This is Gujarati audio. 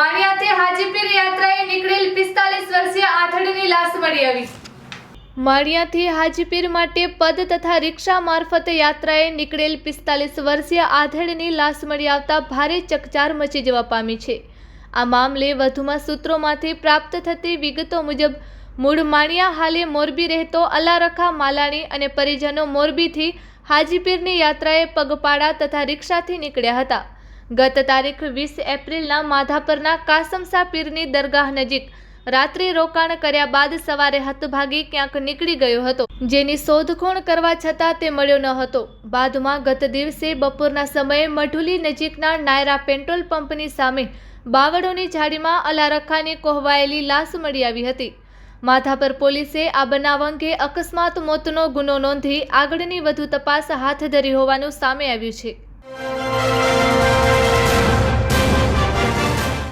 માણિયાથી હાજીપીર યાત્રાએ નીકળેલ પિસ્તાલીસ વર્ષીય આથડીની લાશ મળી આવી. માળિયાથી હાજીપીર માટે પદ તથા રિક્ષા મારફતે યાત્રાએ નીકળેલ પિસ્તાલીસ વર્ષીય આધેડની લાશ મળી આવતા ભારે ચકચાર મચી જવા પામી છે. આ મામલે વધુમાં સૂત્રોમાંથી પ્રાપ્ત થતી વિગતો મુજબ, મૂળ માણિયા હાલે મોરબી રહેતો અલારખા માલાણી અને પરિજનો મોરબીથી હાજીપીરની યાત્રાએ પગપાળા તથા રિક્ષાથી નીકળ્યા હતા. ગત તારીખ વીસ એપ્રિલના માધાપરના કાસમસા પીરની દરગાહ નજીક રાત્રિ રોકાણ કર્યા બાદ સવારે હતભાગી ક્યાંક નીકળી ગયો હતો. જેની શોધખોળ કરવા છતાં તે મળ્યો ન હતો. બાદમાં ગત દિવસે બપોરના સમયે મઢુલી નજીકના નાયરા પેટ્રોલ પંપની સામે બાવળોની ઝાડીમાં અલારખાની કોહવાયેલી લાશ મળી આવી હતી. માધાપર પોલીસે આ બનાવ અંગે અકસ્માત મોતનો ગુનો નોંધી આગળની વધુ તપાસ હાથ ધરી હોવાનું સામે આવ્યું છે.